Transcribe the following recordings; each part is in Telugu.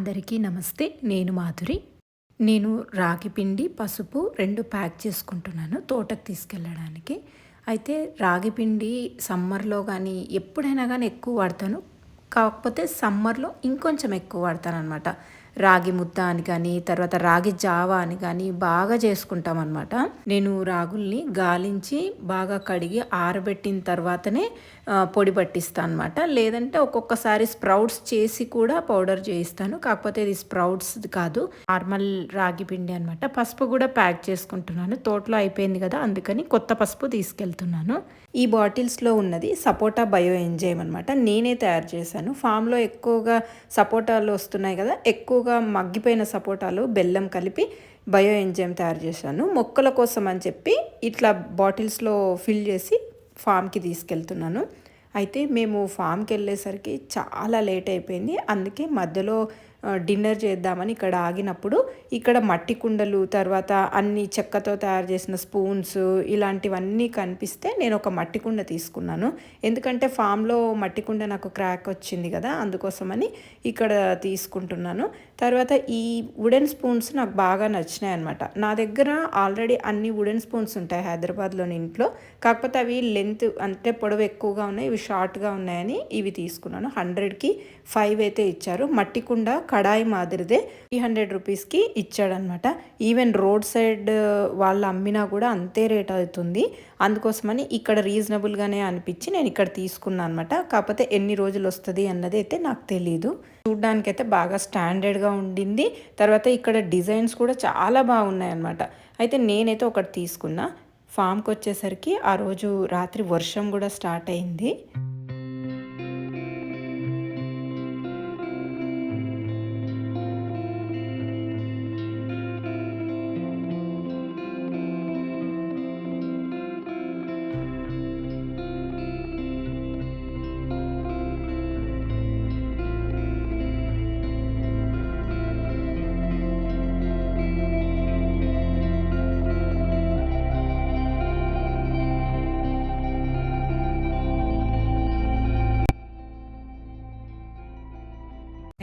అందరికీ నమస్తే. నేను మాధురి. నేను రాగి పిండి పసుపు రెండు ప్యాక్ చేసుకుంటున్నాను తోటకు తీసుకెళ్ళడానికి. అయితే రాగి పిండి సమ్మర్లో కానీ ఎప్పుడైనా కానీ ఎక్కువ వాడతాను. కాకపోతే సమ్మర్లో ఇంకొంచెం ఎక్కువ వాడతాను అనమాట రాగి ముద్ద అని కానీ తర్వాత రాగి జావా అని కానీ బాగా చేసుకుంటాం అనమాట నేను రాగుల్ని గాలించి బాగా కడిగి ఆరబెట్టిన తర్వాతనే పొడి పట్టిస్తాను అనమాట లేదంటే ఒక్కొక్కసారి స్ప్రౌట్స్ చేసి కూడా పౌడర్ చేయిస్తాను. కాకపోతే ఇది స్ప్రౌట్స్ కాదు నార్మల్ రాగి పిండి అనమాట పసుపు కూడా ప్యాక్ చేసుకుంటున్నాను. తోటలో అయిపోయింది కదా అందుకని కొత్త పసుపు తీసుకెళ్తున్నాను. ఈ బాటిల్స్లో ఉన్నది సపోటా బయో ఎంజైమ్ అనమాట నేనే తయారు చేశాను. ఫామ్లో ఎక్కువగా సపోటాలు వస్తున్నాయి కదా ఎక్కువగా మగ్గిపోయిన సపోటాలు బెల్లం కలిపి బయో ఎంజైమ్ తయారు చేశాను. మొక్కల కోసం అని చెప్పి ఇట్లా బాటిల్స్లో ఫిల్ చేసి ఫామ్కి తీసుకెళ్తున్నాను. అయితే మేము ఫామ్కి వెళ్ళేసరికి చాలా లేట్ అయిపోయింది. అందుకే మధ్యలో డిన్నర్ చేద్దామని ఇక్కడ ఆగినప్పుడు ఇక్కడ మట్టి కుండలు తర్వాత అన్ని చెక్కతో తయారు చేసిన స్పూన్స్ ఇలాంటివన్నీ కనిపిస్తే నేను ఒక మట్టి కుండ తీసుకున్నాను. ఎందుకంటే ఫామ్లో మట్టి కుండ నాకు క్రాక్ వచ్చింది కదా అందుకోసమని ఇక్కడ తీసుకుంటున్నాను. తర్వాత ఈ వుడెన్ స్పూన్స్ నాకు బాగా నచ్చినాయి అనమాట నా దగ్గర ఆల్రెడీ అన్ని వుడెన్ స్పూన్స్ ఉంటాయి హైదరాబాద్లోని ఇంట్లో. కాకపోతే అవి లెంత్ అంటే పొడవు ఎక్కువగా ఉన్నాయి ఇవి షార్ట్గా ఉన్నాయని ఇవి తీసుకున్నాను. హండ్రెడ్కి ఫైవ్ అయితే ఇచ్చారు. మట్టి కుండ కడాయి మాదిరిదే త్రీ హండ్రెడ్ రూపీస్కి ఇచ్చాడనమాట ఈవెన్ రోడ్ సైడ్ వాళ్ళు అమ్మినా కూడా అంతే రేట్ అవుతుంది. అందుకోసమని ఇక్కడ రీజనబుల్గానే అనిపించి నేను ఇక్కడ తీసుకున్నాను అనమాట కాకపోతే ఎన్ని రోజులు వస్తుంది అన్నది అయితే నాకు తెలియదు చూడ్డానికైతే బాగా స్టాండర్డ్గా ఉండింది. తర్వాత ఇక్కడ డిజైన్స్ కూడా చాలా బాగున్నాయి అనమాట అయితే నేనైతే ఒకటి తీసుకున్నా. ఫామ్కి వచ్చేసరికి ఆ రోజు రాత్రి వర్షం కూడా స్టార్ట్ అయింది.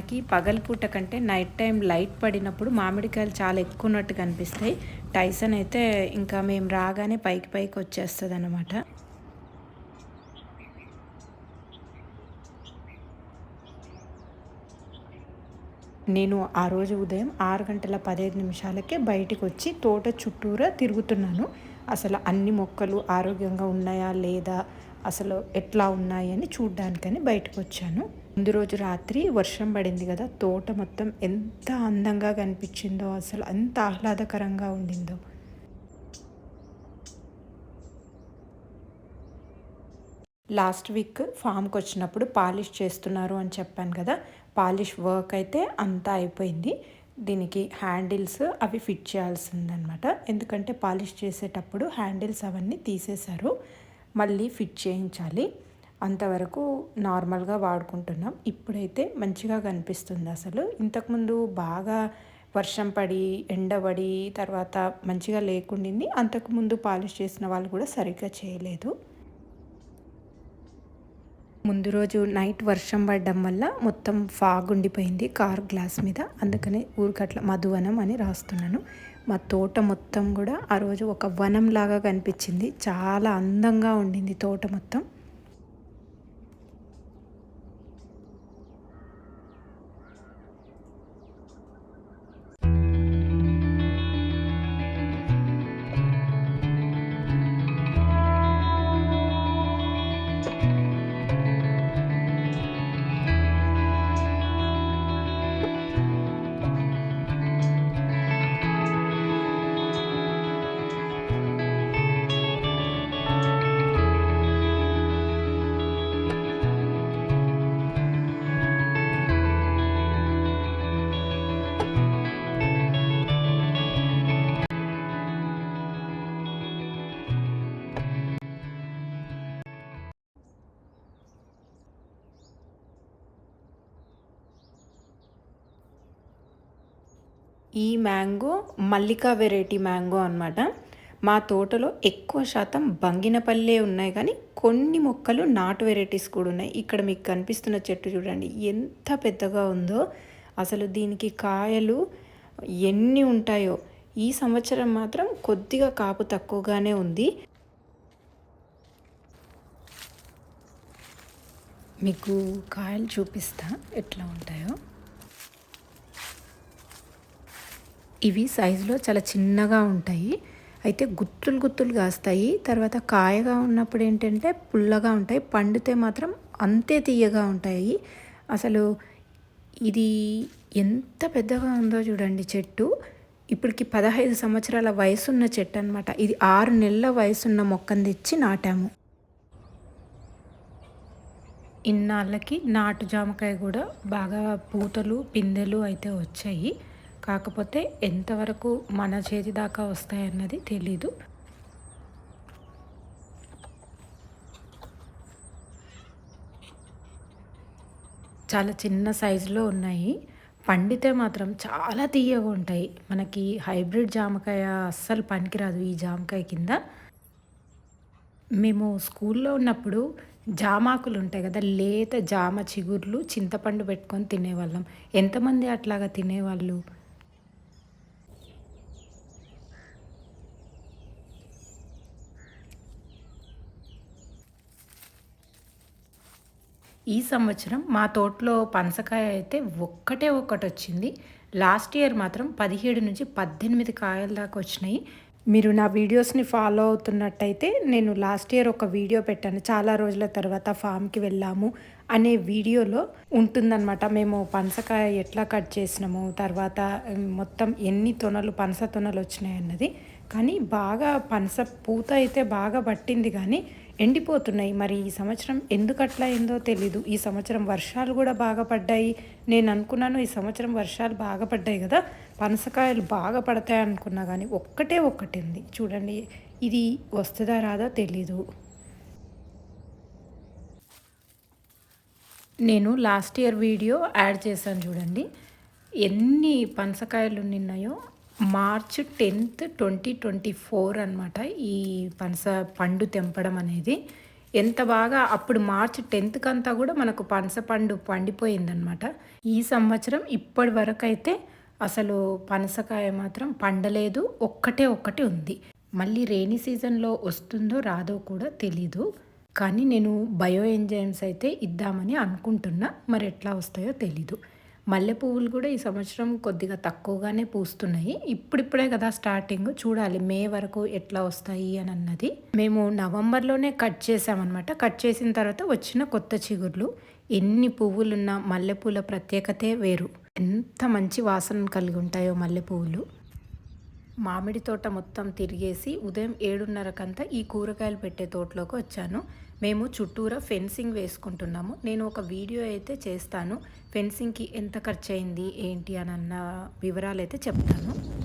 మనకి పగలపూట కంటే నైట్ టైం లైట్ పడినప్పుడు మామిడికాయలు చాలా ఎక్కువ ఉన్నట్టు కనిపిస్తాయి. టైసన్ అయితే ఇంకా మేము రాగానే పైకి పైకి వచ్చేస్తుంది అనమాట నేను ఆ రోజు ఉదయం ఆరు గంటల పదిహేను నిమిషాలకే బయటకు వచ్చి తోట చుట్టూరా తిరుగుతున్నాను. అసలు అన్ని మొక్కలు ఆరోగ్యంగా ఉన్నాయా లేదా? అసలు ఎట్లా ఉన్నాయి అని చూడ్డానికని బయటకు వచ్చాను ముందు రోజు రాత్రి వర్షం పడింది కదా తోట మొత్తం ఎంత అందంగా కనిపించిందో అసలు ఎంత ఆహ్లాదకరంగా ఉండిందో. లాస్ట్ వీక్ ఫామ్కి వచ్చినప్పుడు పాలిష్ చేస్తున్నారు అని చెప్పాను కదా పాలిష్ వర్క్ అయితే అంతా అయిపోయింది. దీనికి హ్యాండిల్స్ అవి ఫిట్ చేయాల్సిందనమాట. ఎందుకంటే పాలిష్ చేసేటప్పుడు హ్యాండిల్స్ అవన్నీ తీసేశారు మళ్ళీ ఫిట్ చేయించాలి. అంతవరకు నార్మల్గా వాడుకుంటున్నాం. ఇప్పుడైతే మంచిగా కనిపిస్తుంది అసలు. ఇంతకుముందు బాగా వర్షం పడి ఎండబడి తర్వాత మంచిగా లేకుండింది. అంతకుముందు పాలిష్ చేసిన వాళ్ళు కూడా సరిగ్గా చేయలేదు. ముందు రోజు నైట్ వర్షం పడడం వల్ల మొత్తం ఫాగ్ ఉండిపోయింది కార్ గ్లాస్ మీద. అందుకని ఊరికట్ల మధువనం అని రాస్తున్నాను. మా తోట మొత్తం కూడా ఆ రోజు ఒక వనం లాగా కనిపించింది. చాలా అందంగా ఉండింది తోట మొత్తం. ఈ మ్యాంగో మల్లికా వెరైటీ మ్యాంగో అన్నమాట. మా తోటలో ఎక్కువ శాతం బంగినపల్లే ఉన్నాయి కానీ కొన్ని మొక్కలు నాటు వెరైటీస్ కూడా ఉన్నాయి. ఇక్కడ మీకు కనిపిస్తున్న చెట్టు చూడండి ఎంత పెద్దగా ఉందో. అసలు దీనికి కాయలు ఎన్ని ఉంటాయో. ఈ సంవత్సరం మాత్రం కొద్దిగా కాపు తక్కువగానే ఉంది. మీకు కాయలు చూపిస్తా ఎట్లా ఉంటాయో. ఇవి సైజులో చాలా చిన్నగా ఉంటాయి. అయితే గుత్తులు గుత్తులు కాస్తాయి. తర్వాత కాయగా ఉన్నప్పుడు ఏంటంటే పుల్లగా ఉంటాయి. పండితే మాత్రం అంతే తీయగా ఉంటాయి. అసలు ఇది ఎంత పెద్దగా ఉందో చూడండి చెట్టు. ఇప్పటికి పదహైదు సంవత్సరాల వయసున్న చెట్టు అనమాట ఇది ఆరు నెలల వయసున్న మొక్కను తెచ్చి నాటాము. ఇన్నాళ్ళకి నాటు జామకాయ కూడా బాగా పూతలు పిందెలు అయితే వచ్చాయి. కాకపోతే ఎంతవరకు మన చేతి దాకా వస్తాయన్నది తెలీదు. చాలా చిన్న సైజులో ఉన్నాయి. పండితే మాత్రం చాలా తీయగా ఉంటాయి. మనకి హైబ్రిడ్ జామకాయ అస్సలు పనికిరాదు ఈ జామకాయ కింద. మేము స్కూల్లో ఉన్నప్పుడు జామాకులు ఉంటాయి కదా లేత జామ చిగుర్లు చింతపండు పెట్టుకొని తినేవాళ్ళం. ఎంతమంది అట్లాగా తినేవాళ్ళు? ఈ సంవత్సరం మా తోటలో పనసకాయ అయితే ఒక్కటే ఒక్కటి వచ్చింది. లాస్ట్ ఇయర్ మాత్రం పదిహేడు నుంచి పద్దెనిమిది కాయల దాకా వచ్చినాయి. మీరు నా వీడియోస్ని ఫాలో అవుతున్నట్టయితే నేను లాస్ట్ ఇయర్ ఒక వీడియో పెట్టాను. చాలా రోజుల తర్వాత ఫామ్కి వెళ్ళాము అనే వీడియోలో ఉంటుందన్నమాట. మేము పనసకాయ ఎట్లా కట్ చేసినాము తర్వాత మొత్తం ఎన్ని తొనలు పనస తొనలు వచ్చినాయి అన్నది. కానీ బాగా పనస పూత అయితే బాగా పట్టింది కానీ ఎండిపోతున్నాయి. మరి ఈ సంవత్సరం ఎందుకట్లా ఏందో తెలీదు. ఈ సంవత్సరం వర్షాలు కూడా బాగా పడ్డాయి. నేను అనుకున్నాను ఈ సంవత్సరం వర్షాలు బాగా పడ్డాయి కదా. పనసకాయలు బాగా పడతాయి అనుకున్నా కానీ ఒక్కటే ఒక్కటి ఉంది చూడండి ఇది వస్తుందా రాదా తెలీదు. నేను లాస్ట్ ఇయర్ వీడియో యాడ్ చేశాను చూడండి. ఎన్ని పనసకాయలు నిన్నాయో March tenth twenty twenty four అనమాట ఈ పనస పండు తెంపడం అనేది. ఎంత బాగా అప్పుడు మార్చ్ టెన్త్కి అంతా కూడా మనకు పనస పండు పండిపోయిందనమాట ఈ సంవత్సరం ఇప్పటి వరకు అయితే అసలు పనసకాయ మాత్రం పండలేదు ఒక్కటే ఒక్కటి ఉంది. మళ్ళీ రైనీ సీజన్లో వస్తుందో రాదో కూడా తెలీదు. కానీ నేను బయో ఎంజైమ్స్ అయితే ఇద్దామని అనుకుంటున్నా మరి ఎట్లా వస్తాయో తెలీదు. మల్లె పువ్వులు కూడా ఈ సంవత్సరం కొద్దిగా తక్కువగానే పూస్తున్నాయి. ఇప్పుడిప్పుడే కదా స్టార్టింగ్. చూడాలి మే వరకు ఎట్లా వస్తాయి అని అన్నది. మేము నవంబర్లోనే కట్ చేసామన్నమాట. కట్ చేసిన తర్వాత వచ్చిన కొత్త చిగుర్లు. ఎన్ని పువ్వులున్నా మల్లెపూల ప్రత్యేకతే వేరు. ఎంత మంచి వాసన కలిగి ఉంటాయో మల్లె పువ్వులు. మామిడి తోట మొత్తం తిరిగేసి ఉదయం ఏడున్నరకంతా ఈ కూరగాయలు పెట్టే తోటలోకి వచ్చాను. మేము చుట్టూరా ఫెన్సింగ్ వేసుకుంటున్నాము. నేను ఒక వీడియో అయితే చేస్తాను. ఫెన్సింగ్కి ఎంత ఖర్చు అయింది ఏంటి? అని అన్న వివరాలు అయితే చెప్తాను.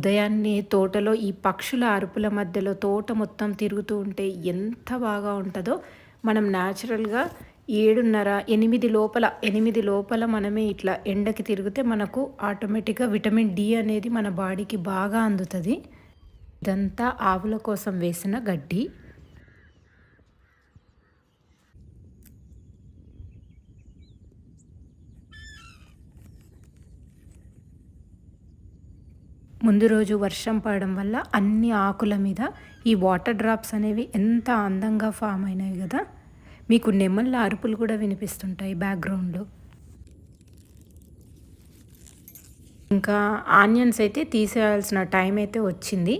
ఉదయాన్నే తోటలో ఈ పక్షుల అరుపుల మధ్యలో తోట మొత్తం తిరుగుతూ ఉంటే ఎంత బాగా ఉంటుందో. మనం న్యాచురల్గా ఏడున్నర ఎనిమిది లోపల ఎనిమిది లోపల మనమే ఇట్లా ఎండకి తిరిగితే మనకు ఆటోమేటిక్గా విటమిన్ డి అనేది మన బాడీకి బాగా అందుతుంది. ఇదంతా ఆవుల కోసం వేసిన గడ్డి. ముందు రోజు వర్షం పడడం వల్ల అన్ని ఆకుల మీద ఈ వాటర్ డ్రాప్స్ అనేవి ఎంత అందంగా ఫామ్ అయినాయి కదా. మీకు నెమళ్ళ అరుపులు కూడా వినిపిస్తుంటాయి బ్యాక్గ్రౌండ్లో. ఇంకా ఆనియన్స్ అయితే తీసేయాల్సిన టైం అయితే వచ్చింది.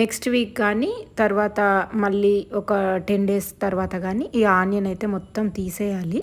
నెక్స్ట్ వీక్ కానీ తర్వాత మళ్ళీ ఒక టెన్ డేస్ తర్వాత కానీ ఈ ఆనియన్ అయితే మొత్తం తీసేయాలి.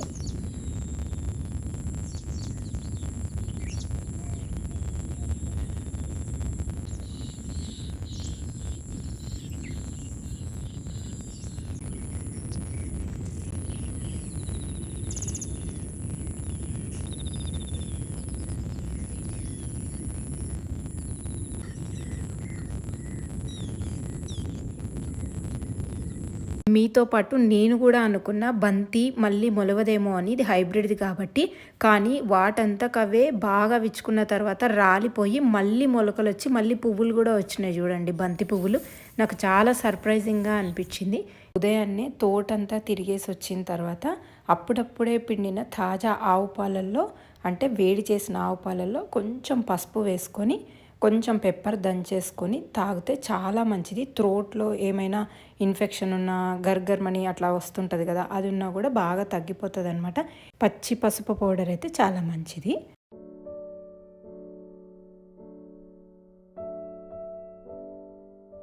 మీతో పాటు నేను కూడా అనుకున్న బంతి మళ్ళీ మొలవదేమో అని ఇది హైబ్రిడ్ది కాబట్టి కానీ వాటంతకవే బాగా విచ్చుకున్న తర్వాత రాలిపోయి మళ్ళీ మొలకలు వచ్చి మళ్ళీ పువ్వులు కూడా వచ్చినాయి చూడండి బంతి పువ్వులు. నాకు చాలా సర్ప్రైజింగ్గా అనిపించింది. ఉదయాన్నే తోటంతా తిరిగేసి వచ్చిన తర్వాత అప్పుడప్పుడే పిండిన తాజా ఆవు పాలల్లో అంటే వేడి చేసిన ఆవు పాలల్లో కొంచెం పసుపు వేసుకొని కొంచెం పెప్పర్ దంచేసుకొని తాగితే చాలా మంచిది. త్రోట్లో ఏమైనా ఇన్ఫెక్షన్ ఉన్న గర్గర్మని అట్లా వస్తుంటుంది కదా అది ఉన్నా కూడా బాగా తగ్గిపోతుంది అనమాట పచ్చి పసుపు పౌడర్ అయితే చాలా మంచిది.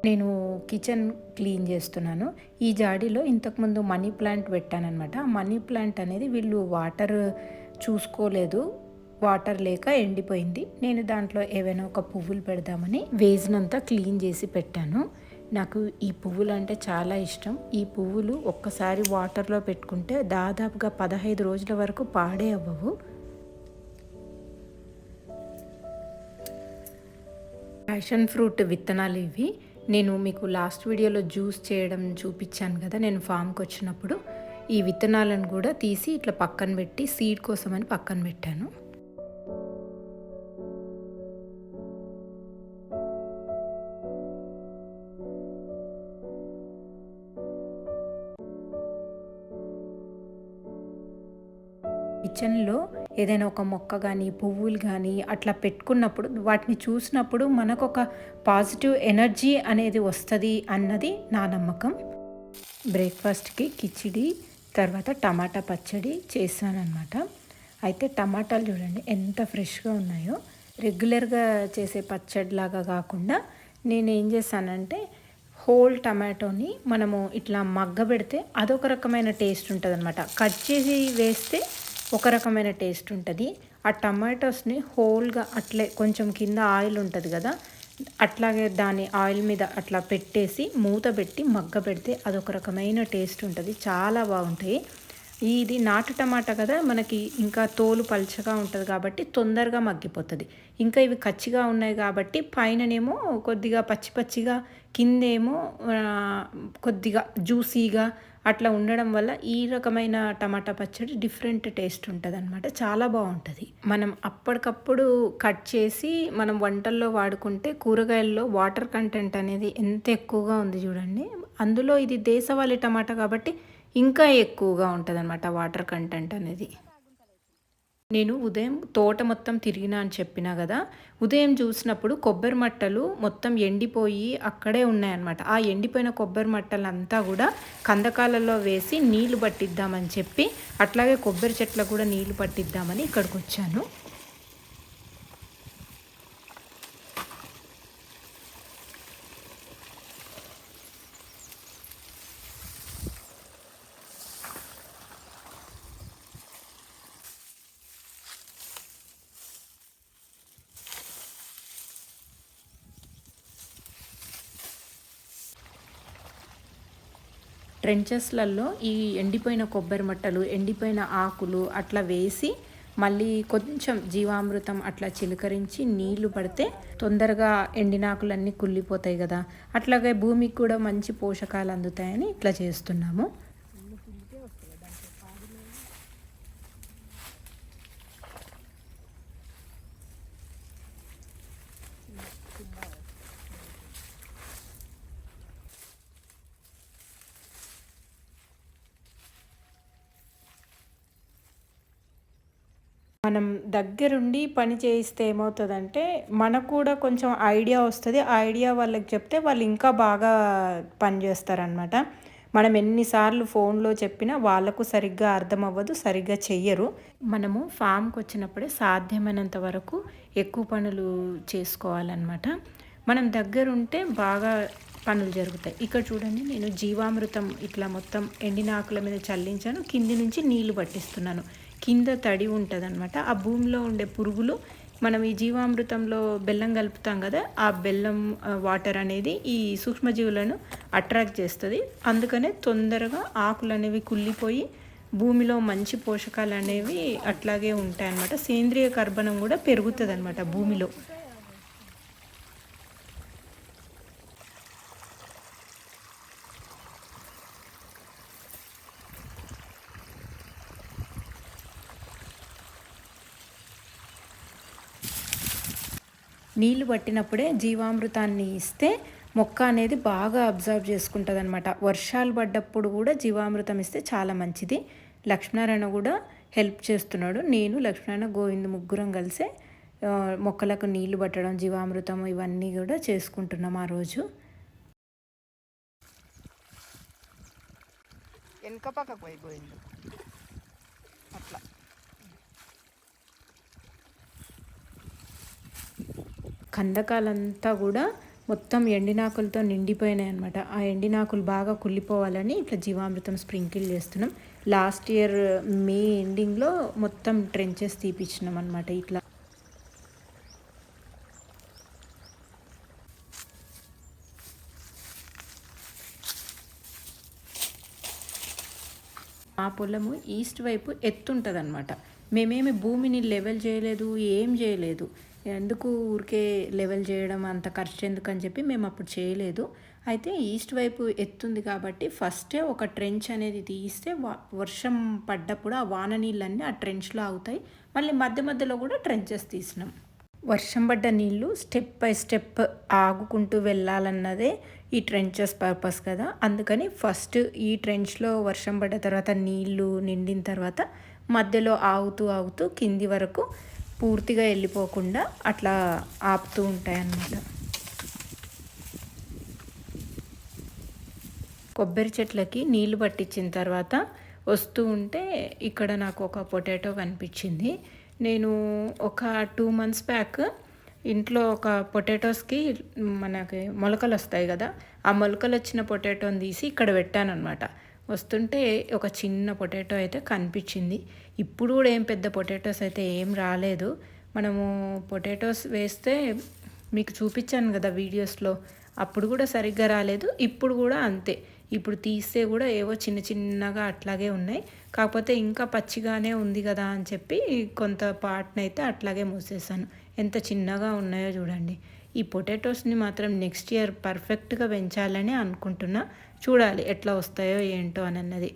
నేను కిచెన్ క్లీన్ చేస్తున్నాను. ఈ జాడీలో ఇంతకుముందు మనీ ప్లాంట్ పెట్టానమాట అనమాట మనీ ప్లాంట్ అనేది వీళ్ళు వాటర్ చూసుకోలేదు. వాటర్ లేక ఎండిపోయింది. నేను దాంట్లో ఏవైనా ఒక పువ్వులు పెడదామని వేసినంతా క్లీన్ చేసి పెట్టాను. నాకు ఈ పువ్వులు అంటే చాలా ఇష్టం. ఈ పువ్వులు ఒక్కసారి వాటర్లో పెట్టుకుంటే దాదాపుగా పదహైదు రోజుల వరకు పాడే అవ్వవు. ప్యాషన్ ఫ్రూట్ విత్తనాలు ఇవి. నేను మీకు లాస్ట్ వీడియోలో జ్యూస్ చేయడం చూపించాను కదా నేను ఫామ్కి వచ్చినప్పుడు. ఈ విత్తనాలను కూడా తీసి ఇట్లా పక్కన పెట్టి సీడ్ కోసమని పక్కన పెట్టాను. కిచెన్లో ఏదైనా ఒక మొక్క కానీ పువ్వులు కానీ అట్లా పెట్టుకున్నప్పుడు వాటిని చూసినప్పుడు మనకు ఒక పాజిటివ్ ఎనర్జీ అనేది వస్తుంది అన్నది నా నమ్మకం. బ్రేక్ఫాస్ట్కి కిచిడి తర్వాత టమాటా పచ్చడి చేశానమాట అయితే టమాటాలు చూడండి ఎంత ఫ్రెష్గా ఉన్నాయో. రెగ్యులర్గా చేసే పచ్చడిలాగా కాకుండా నేను ఏం చేశానంటే హోల్ టమాటోని మనము ఇట్లా మగ్గ పెడితే అదొక రకమైన టేస్ట్ ఉంటుంది అనమాట కట్ చేసి వేస్తే ఒక రకమైన టేస్ట్ ఉంటుంది. ఆ టమాటోస్ని హోల్గా అట్లే కొంచెం కింద ఆయిల్ ఉంటుంది కదా అట్లాగే దాని ఆయిల్ మీద అట్లా పెట్టేసి మూత పెట్టి మగ్గ పెడితే అదొక రకమైన టేస్ట్ ఉంటుంది. చాలా బాగుంటాయి. ఇది నాటు టమాటా కదా మనకి ఇంకా తోలు పల్చగా ఉంటుంది కాబట్టి తొందరగా మగ్గిపోతుంది. ఇంకా ఇవి కచ్చిగా ఉన్నాయి కాబట్టి పైననేమో కొద్దిగా పచ్చి పచ్చిగా కిందేమో కొద్దిగా జ్యూసీగా అట్లా ఉండడం వల్ల ఈ రకమైన టమాటా పచ్చడి డిఫరెంట్ టేస్ట్ ఉంటుంది అనమాట చాలా బాగుంటుంది. మనం అప్పటికప్పుడు కట్ చేసి మనం వంటల్లో వాడుకుంటే కూరగాయల్లో వాటర్ కంటెంట్ అనేది ఎంత ఎక్కువగా ఉంది చూడండి. అందులో ఇది దేశవాళీ టమాటా కాబట్టి ఇంకా ఎక్కువగా ఉంటుంది అనమాట వాటర్ కంటెంట్ అనేది. నేను ఉదయం తోట మొత్తం తిరిగినా అని చెప్పినా కదా ఉదయం చూసినప్పుడు కొబ్బరి మట్టలు మొత్తం ఎండిపోయి అక్కడే ఉన్నాయన్నమాట. ఆ ఎండిపోయిన కొబ్బరి మట్టలు అంతా కూడా కందకాలలో వేసి నీళ్ళు పట్టిద్దామని చెప్పి అట్లాగే కొబ్బరి చెట్లకు కూడా నీళ్ళు పట్టిద్దామని ఇక్కడికి వచ్చాను ట్రెంచెస్లలో ఈ ఎండిపోయిన కొబ్బరి మట్టలు ఎండిపోయిన ఆకులు అట్లా వేసి మళ్ళీ కొంచెం జీవామృతం అట్లా చిలకరించి నీళ్ళు పడితే తొందరగా ఎండినాకులన్నీ కుళ్ళిపోతాయి కదా. అట్లాగే భూమికి కూడా మంచి పోషకాలు అందుతాయని ఇట్లా చేస్తున్నాము మనం దగ్గరుండి పని చేయిస్తే ఏమవుతుందంటే మనకు కూడా కొంచెం ఐడియా వస్తుంది. ఆ ఐడియా వాళ్ళకి చెప్తే వాళ్ళు ఇంకా బాగా పని చేస్తారనమాట మనం ఎన్నిసార్లు ఫోన్లో చెప్పినా వాళ్ళకు సరిగ్గా అర్థం అవ్వదు సరిగ్గా చెయ్యరు. మనము ఫామ్కి వచ్చినప్పుడే సాధ్యమైనంత వరకు ఎక్కువ పనులు చేసుకోవాలన్నమాట. మనం దగ్గరుంటే బాగా పనులు జరుగుతాయి. ఇక్కడ చూడండి నేను జీవామృతం ఇట్లా మొత్తం ఎండిన ఆకుల మీద చల్లించాను. కింది నుంచి నీళ్ళు పట్టిస్తున్నాను. కింద తడి ఉంటుంది అనమాట ఆ భూమిలో ఉండే పురుగులు మనం ఈ జీవామృతంలో బెల్లం కలుపుతాం కదా ఆ బెల్లం వాటర్ అనేది ఈ సూక్ష్మజీవులను అట్రాక్ట్ చేస్తుంది. అందుకనే తొందరగా ఆకులు అనేవి కుళ్ళిపోయి భూమిలో మంచి పోషకాలు అనేవి అట్లాగే ఉంటాయన్నమాట. సేంద్రియ కర్బనం కూడా పెరుగుతుంది అనమాట భూమిలో. నీళ్ళు పట్టినప్పుడే జీవామృతాన్ని ఇస్తే మొక్క అనేది బాగా అబ్జర్వ్ చేసుకుంటుంది అనమాట వర్షాలు పడ్డప్పుడు కూడా జీవామృతం ఇస్తే చాలా మంచిది. లక్ష్మీనారాయణ కూడా హెల్ప్ చేస్తున్నాడు. నేను లక్ష్మీనారాయణ గోవింద్ ముగ్గురం కలిసే మొక్కలకు నీళ్ళు పట్టడం జీవామృతం ఇవన్నీ కూడా చేసుకుంటున్నాం ఆ రోజు. వెనక పక్కకు పోయిపోయింది అట్లా. కందకాలంతా కూడా మొత్తం ఎండినాకులతో నిండిపోయినాయి అనమాట ఆ ఎండినాకులు బాగా కుళ్ళిపోవాలని ఇట్లా జీవామృతం స్ప్రింకిల్ చేస్తున్నాం. లాస్ట్ ఇయర్ మే ఎండింగ్లో మొత్తం ట్రెంచెస్ తీపిచ్చినాం అనమాట ఇట్లా. మా పొలము ఈస్ట్ వైపు ఎత్తుంటుంది అనమాట మేమేమి భూమిని లెవెల్ చేయలేదు ఏం చేయలేదు. ఎందుకు ఊరికే లెవెల్ చేయడం అంత ఖర్చు ఎందుకు అని చెప్పి మేము అప్పుడు చేయలేదు. అయితే ఈస్ట్ వైపు ఎత్తుంది కాబట్టి ఫస్టే ఒక ట్రెంచ్ అనేది తీస్తే వర్షం పడ్డప్పుడు ఆ వాన నీళ్ళన్నీ ఆ ట్రెంచ్లో అవుతాయి మళ్ళీ మధ్య మధ్యలో కూడా ట్రెంచెస్ తీసినాం. వర్షం పడ్డ నీళ్ళు స్టెప్ బై స్టెప్ ఆగుకుంటూ వెళ్ళాలన్నదే ఈ ట్రెంచెస్ పర్పస్ కదా. అందుకని ఫస్ట్ ఈ ట్రెంచ్లో వర్షం పడ్డ తర్వాత నీళ్ళు నిండిన తర్వాత మధ్యలో ఆగుతూ ఆగుతూ కింది వరకు పూర్తిగా వెళ్ళిపోకుండా అట్లా ఆపుతూ ఉంటాయి అన్నమాట కొబ్బరి చెట్లకి నీళ్ళు పట్టించిన తర్వాత వస్తూ ఉంటే ఇక్కడ నాకు ఒక పొటాటో కనిపించింది. నేను ఒక టూ మంత్స్ బ్యాక్ ఇంట్లో ఒక పొటాటోస్కి మనకి మొలకలు వస్తాయి కదా ఆ మొలకలు వచ్చిన పొటాటోని తీసి ఇక్కడ పెట్టాను అనమాట వస్తుంటే ఒక చిన్న పొటాటో అయితే కనిపించింది. ఇప్పుడు కూడా ఏం పెద్ద పొటాటోస్ అయితే ఏం రాలేదు. మనము పొటాటోస్ వేస్తే మీకు చూపించాను కదా వీడియోస్లో. అప్పుడు కూడా సరిగ్గా రాలేదు. ఇప్పుడు కూడా అంతే. ఇప్పుడు తీస్తే కూడా ఏవో చిన్న చిన్నగా అట్లాగే ఉన్నాయి. కాకపోతే ఇంకా పచ్చిగానే ఉంది కదా అని చెప్పి కొంత పార్ట్నైతే అట్లాగే మూసేసాను. ఎంత చిన్నగా ఉన్నాయో చూడండి. ఈ పొటాటోస్ని మాత్రం నెక్స్ట్ ఇయర్ పర్ఫెక్ట్గా పెంచాలని అనుకుంటున్నా. చూడాలి ఎట్లా వస్తాయో ఏంటో అని అన్నది.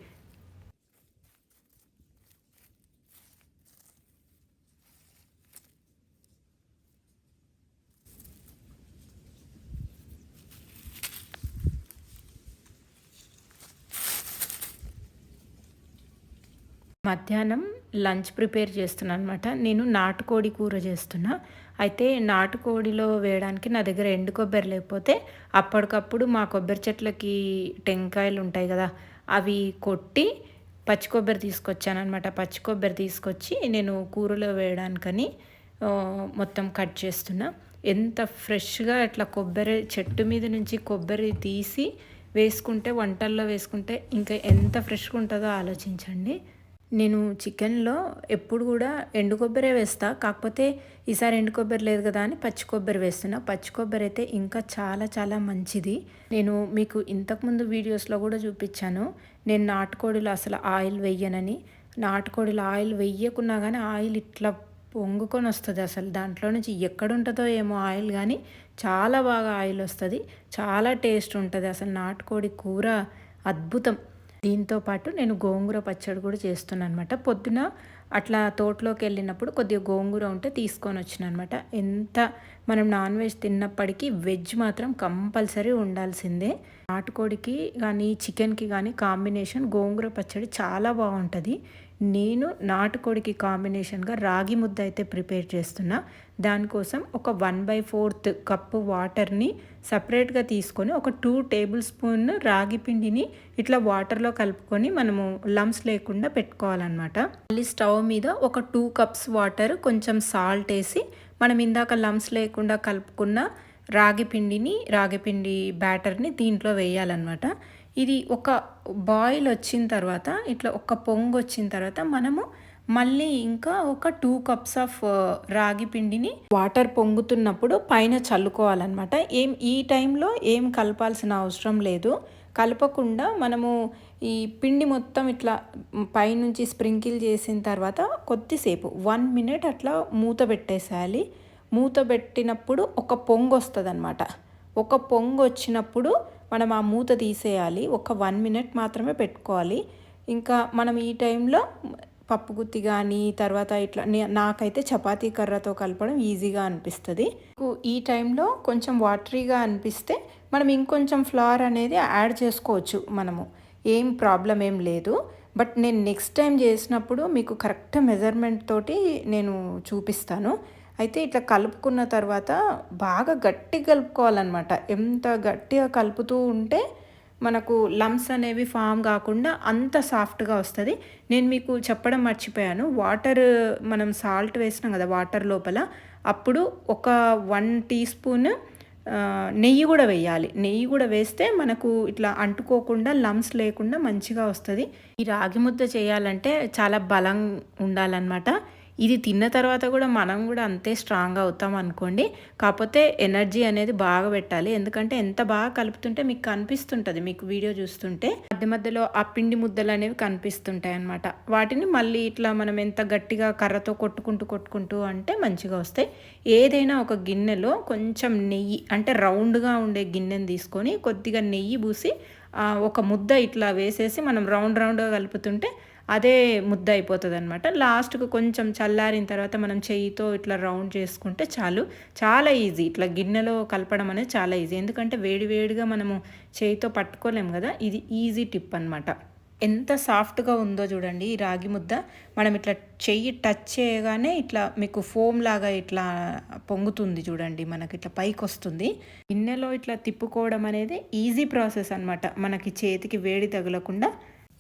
మధ్యాహ్నం లంచ్ ప్రిపేర్ చేస్తున్నా అనమాట నేను నాటుకోడి కూర చేస్తున్నా. అయితే నాటుకోడిలో వేయడానికి నా దగ్గర ఎండు కొబ్బరి లేకపోతే అప్పటికప్పుడు మా కొబ్బరి చెట్లకి టెంకాయలు ఉంటాయి కదా అవి కొట్టి పచ్చి కొబ్బరి తీసుకొచ్చాను అనమాట పచ్చి కొబ్బరి తీసుకొచ్చి నేను కూరలో వేయడానికని మొత్తం కట్ చేస్తున్నా. ఎంత ఫ్రెష్గా ఇట్లా కొబ్బరి చెట్టు మీద నుంచి కొబ్బరి తీసి వేసుకుంటే వంటల్లో వేసుకుంటే ఇంకా ఎంత ఫ్రెష్గా ఉంటుందో ఆలోచించండి. నేను చికెన్లో ఎప్పుడు కూడా ఎండు కొబ్బరే వేస్తా. కాకపోతే ఈసారి ఎండు కొబ్బరి లేదు కదా అని పచ్చి కొబ్బరి వేస్తున్నా. పచ్చి కొబ్బరి అయితే ఇంకా చాలా చాలా మంచిది. నేను మీకు ఇంతకుముందు వీడియోస్లో కూడా చూపించాను. నేను నాటుకోడిలో అసలు ఆయిల్ వెయ్యనని నాటుకోడిలో ఆయిల్ వెయ్యకున్నా కానీ ఆయిల్ ఇట్లా పొంగుకొని వస్తుంది అసలు. దాంట్లో నుంచి ఎక్కడ ఉంటుందో ఏమో ఆయిల్ కానీ చాలా బాగా ఆయిల్ వస్తుంది. చాలా టేస్ట్ ఉంటుంది. అసలు నాటుకోడి కూర అద్భుతం. దీంతో పాటు నేను గోంగూర పచ్చడి కూడా చేస్తున్నాను అనమాట పొద్దున అట్లా తోటలోకి వెళ్ళినప్పుడు కొద్దిగా గోంగూర ఉంటే తీసుకొని వచ్చిన అనమాట ఎంత మనం నాన్ వెజ్ తిన్నప్పటికీ వెజ్ మాత్రం కంపల్సరీ ఉండాల్సిందే. నాటుకోడికి కానీ చికెన్కి కానీ కాంబినేషన్ గోంగూర పచ్చడి చాలా బాగుంటుంది. నేను నాటుకోడికి కాంబినేషన్గా రాగి ముద్ద అయితే ప్రిపేర్ చేస్తున్నా. దానికోసం ఒక వన్ బై ఫోర్త్ కప్పు వాటర్ని సపరేట్గా తీసుకొని ఒక టూ టేబుల్ స్పూన్ రాగి పిండిని ఇట్లా వాటర్లో కలుపుకొని మనము లమ్స్ లేకుండా పెట్టుకోవాలన్నమాట. మళ్ళీ స్టవ్ మీద ఒక టూ కప్స్ వాటర్ కొంచెం సాల్ట్ వేసి మనం ఇందాక లమ్స్ లేకుండా కలుపుకున్న రాగి పిండిని రాగి పిండి బ్యాటర్ని దీంట్లో వేయాలన్నమాట. ఇది ఒక బాయిల్ వచ్చిన తర్వాత ఇట్లా ఒక పొంగు వచ్చిన తర్వాత మనము మళ్ళీ ఇంకా ఒక టూ కప్స్ ఆఫ్ రాగి పిండిని వాటర్ పొంగుతున్నప్పుడు పైన చల్లుకోవాలన్నమాట. ఏం ఈ టైంలో ఏం కలపాల్సిన అవసరం లేదు. కలపకుండా మనము ఈ పిండి మొత్తం ఇట్లా పైనుంచి స్ప్రింకిల్ చేసిన తర్వాత కొద్దిసేపు వన్ మినిట్ అట్లా మూత పెట్టేసేయాలి. మూత పెట్టినప్పుడు ఒక పొంగు వస్తుంది అనమాట ఒక పొంగు వచ్చినప్పుడు మనం ఆ మూత తీసేయాలి. ఒక వన్ మినిట్ మాత్రమే పెట్టుకోవాలి. ఇంకా మనం ఈ టైంలో పప్పు గుత్తి కానీ తర్వాత ఇట్లా నాకైతే చపాతీ కర్రతో కలపడం ఈజీగా అనిపిస్తుంది. ఈ టైంలో కొంచెం వాటరీగా అనిపిస్తే మనం ఇంకొంచెం ఫ్లవర్ అనేది యాడ్ చేసుకోవచ్చు మనము. ఏం ప్రాబ్లం ఏం లేదు. బట్ నేను నెక్స్ట్ టైం చేసినప్పుడు మీకు కరెక్ట్ మెజర్మెంట్ తోటి నేను చూపిస్తాను. అయితే ఇట్లా కలుపుకున్న తర్వాత బాగా గట్టిగా కలుపుకోవాలన్నమాట. ఎంత గట్టిగా కలుపుతూ ఉంటే మనకు లమ్స్ అనేవి ఫామ్ కాకుండా అంత సాఫ్ట్గా వస్తుంది. నేను మీకు చెప్పడం మర్చిపోయాను. వాటర్ మనం సాల్ట్ వేసినాం కదా వాటర్ లోపల అప్పుడు ఒక వన్ టీ స్పూన్ నెయ్యి కూడా వేయాలి. నెయ్యి కూడా వేస్తే మనకు ఇట్లా అంటుకోకుండా లమ్స్ లేకుండా మంచిగా వస్తుంది. ఈ రాగి ముద్ద చేయాలంటే చాలా బలం ఉండాలన్నమాట. ఇది తిన్న తర్వాత కూడా మనం కూడా అంతే స్ట్రాంగ్ అవుతాం అనుకోండి. కాకపోతే ఎనర్జీ అనేది బాగా పెట్టాలి. ఎందుకంటే ఎంత బాగా కలుపుతుంటే మీకు కనిపిస్తుంటుంది. మీకు వీడియో చూస్తుంటే మధ్య మధ్యలో ఆ పిండి ముద్దలు అనేవి కనిపిస్తుంటాయి అన్నమాట. వాటిని మళ్ళీ ఇట్లా మనం ఎంత గట్టిగా కర్రతో కొట్టుకుంటూ కొట్టుకుంటూ అంటే మంచిగా వస్తాయి. ఏదైనా ఒక గిన్నెలో కొంచెం నెయ్యి అంటే రౌండ్గా ఉండే గిన్నెని తీసుకొని కొద్దిగా నెయ్యి పూసి ఒక ముద్ద ఇట్లా వేసేసి మనం రౌండ్ రౌండ్గా కలుపుతుంటే అదే ముద్ద అయిపోతుంది అనమాట లాస్ట్కు కొంచెం చల్లారిన తర్వాత మనం చెయ్యితో ఇట్లా రౌండ్ చేసుకుంటే చాలు. చాలా ఈజీ. ఇట్లా గిన్నెలో కలపడం అనేది చాలా ఈజీ. ఎందుకంటే వేడి వేడిగా మనము చేయితో పట్టుకోలేము కదా. ఇది ఈజీ టిప్ అనమాట ఎంత సాఫ్ట్గా ఉందో చూడండి ఈ రాగి ముద్ద. మనం ఇట్లా చెయ్యి టచ్ చేయగానే ఇట్లా మీకు ఫోమ్ లాగా ఇట్లా పొంగుతుంది చూడండి. మనకి ఇట్లా పైకి వస్తుంది. గిన్నెలో ఇట్లా తిప్పుకోవడం అనేది ఈజీ ప్రాసెస్ అన్నమాట. మనకి చేతికి వేడి తగలకుండా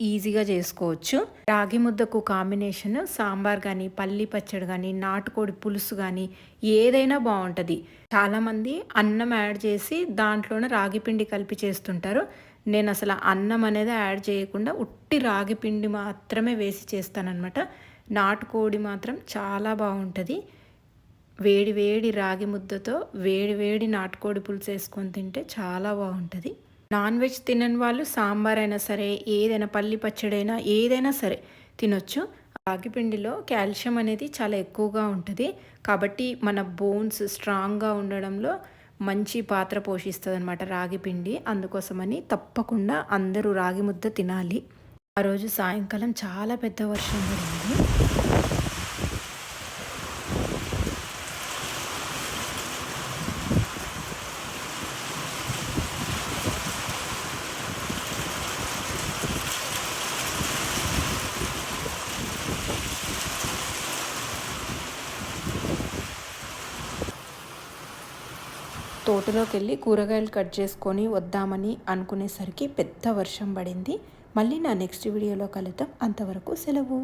ఈజీగా చేసుకోవచ్చు. రాగి ముద్దకు కాంబినేషన్ సాంబార్ కానీ పల్లి పచ్చడి కానీ నాటుకోడి పులుసు కానీ ఏదైనా బాగుంటుంది చాలామంది అన్నం యాడ్ చేసి దాంట్లోనే రాగి పిండి కలిపి చేస్తుంటారు. నేను అసలు అన్నం అనేది యాడ్ చేయకుండా ఉట్టి రాగి పిండి మాత్రమే వేసి చేస్తానన్నమాట. నాటుకోడి మాత్రం చాలా బాగుంటుంది వేడి వేడి రాగి ముద్దతో వేడి వేడి నాటుకోడి పులుసు వేసుకొని తింటే చాలా బాగుంటుంది నాన్ వెజ్ తినని వాళ్ళు సాంబార్ అయినా సరే ఏదైనా పల్లి పచ్చడైనా ఏదైనా సరే తినొచ్చు. రాగి పిండిలో కాల్షియం అనేది చాలా ఎక్కువగా ఉంటుంది. కాబట్టి మన బోన్స్ స్ట్రాంగ్గా ఉండడంలో మంచి పాత్ర పోషిస్తుంది అనమాట రాగిపిండి అందుకోసమని తప్పకుండా అందరూ రాగి ముద్ద తినాలి. ఆ రోజు సాయంకాలం చాలా పెద్ద వర్షం పడింది. తోటలోకి వెళ్ళి కూరగాయలు కట్ చేసుకొని వద్దామని అనుకునేసరికి పెద్ద వర్షం పడింది. మళ్ళీ నా నెక్స్ట్ వీడియోలో కలుద్దాం. అంతవరకు సెలవు.